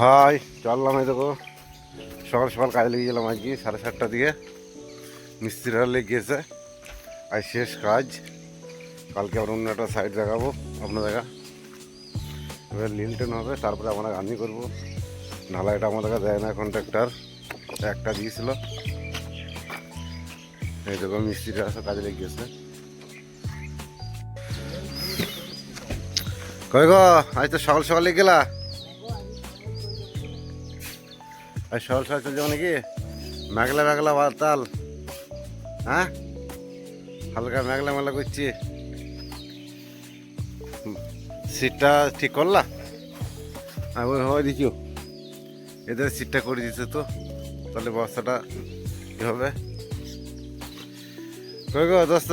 High, চললাম এই দেখো। সকাল সকাল কাজে লেগে গেলাম আজকে, সাড়ে সাতটার দিকে। মিস্ত্রিরা লেগে গিয়েছে আজ শেষ কাজ। কালকে আবার অন্য একটা সাইড দেখাবো আপনার দেখা এবার লিলটেন হবে, তারপরে আমরা গানি করব। ঢালাইটা আমাদেরকে দেয় না কন্ট্রাক্টর একটা দিয়েছিল। এই দেখো মিস্ত্রিরা সব কাজে লেগে গেছে। কই গো, আজ তো সকাল সকালে গেলা। আজ সকাল সকাল চলে যাব নাকি মেঘলা মেঘলা বাতাল। হ্যাঁ? হালকা মেঘলা মেঘলা করছি। সিটটা ঠিক করলা? ওই হয় দিচ্ছ এদের সিটটা করে দিচ্ছে তো, তাহলে বস্তাটা কী হবে? কই গো দোস্ত?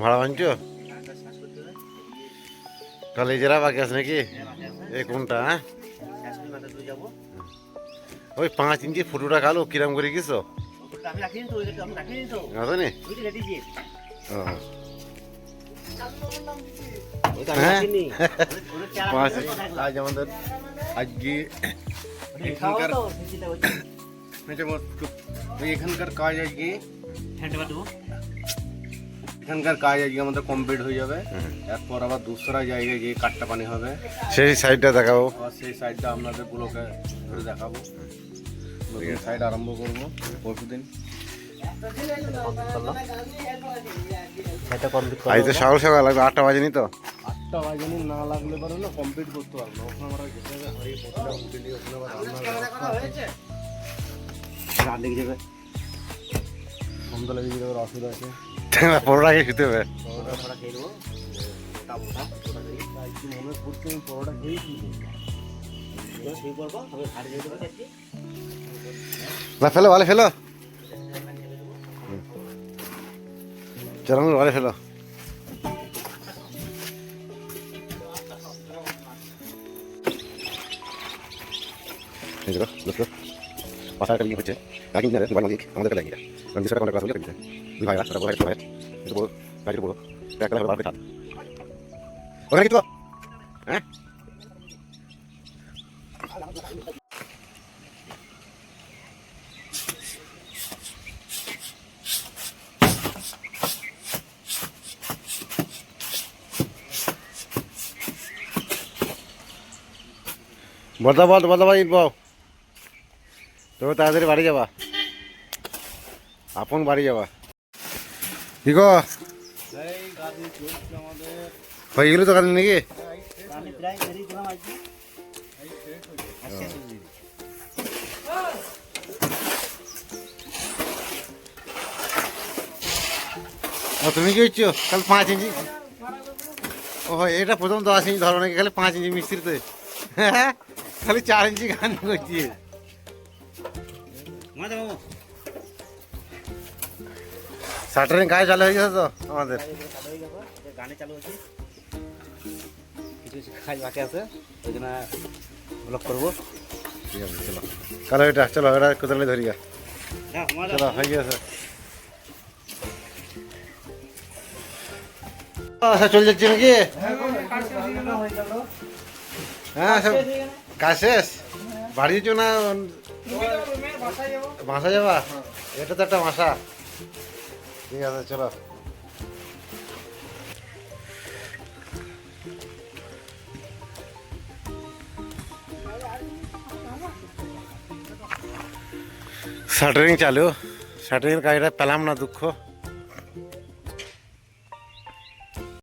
ভাড়া বানছো তাহলে জেরা বাকি আছে নাকি? এই কোনটা হ্যাঁ? ওই পাঁচ ইঞ্চি ফুটোটা কালো কিরাম করে গেছো আমি রাখিনি তো আমি তো। ও, হ্যাঁ? আজ আমাদের আজকে এখানকার এখানকার কাজ আজকে। বাটু এখানকার কাজ আজকে আমাদের কমপ্লিট হয়ে যাবে। এরপর আবার দুসরা জায়গায় গিয়ে কাঠটা পানি হবে। সেই সাইডটা দেখাবো। সেই সাইডটা আপনাদের গুলোকে ঘুরে দেখাবো নতুন সাইড আরম্ভ করব। পরশু দিন কমপ্লিট আজ তো সকাল সকাল লাগবে আটটা বাজেনি তো? আটটা বাজে না লাগলে পারে না কমপ্লিট করতে পারব। ওখানে আমরা ওখানে আবার। লেগে যাবে। সন্ধ্যা লেগে যেতে অসুবিধা আছে। শুতে হবে খেয়ে আমি পরোটা যেতে পারি আজকে না, ফেলো ভালো ফেলো। চলো ভালো ফেলো। দেখো দেখো। পাশা একটা হচ্ছে। কাকিং জানে দুবার মালিক আমাদের একটা লাগিয়ে কারণ দুশো টাকা কন্ট্রাক্ট আসলে কিনতে দুই ভাই রাস্তাটা বড় ভাই এটা বড় গাড়িটা বড়। একটা হবে বারো ছাদ ওখানে কিছু হ্যাঁ বর্দা বল বর্দা তবে তাড়াতাড়ি বাড়ি যাবা। আপন বাড়ি যাবা। কি গো? হয়ে গেল তো কাজ নাকি। ও, তুমি কি হচ্ছ কাল পাঁচ ইঞ্চি ও এটা প্রথম দশ ইঞ্চি ধরো নাকি, খালি পাঁচ ইঞ্চি মিস্ত্রিতে। হ্যাঁ খালি চার ইঞ্চি গান করছি। শাটারিং কাজ চালু হয়ে গেছে তো আমাদের। চালু হয়ে গানে চালু হচ্ছে কিছু কিছু কাজ বাকি আছে ওই জন্য ব্লক করব। ঠিক আছে চলো। কালো এটা চলো এটা কোথায় ধরি গা। হ্যাঁ চলো হয়ে গেছে। আচ্ছা চলে যাচ্ছি নাকি? হ্যাঁ সব কাজ শেষ? বাড়ি যাচ্ছ না? বাসা যাবা? এটা তো একটা বাসা ঠিক আছে চলো। শাটারিং চালু। শাটারিং কাজটা পেলাম না দুঃখ।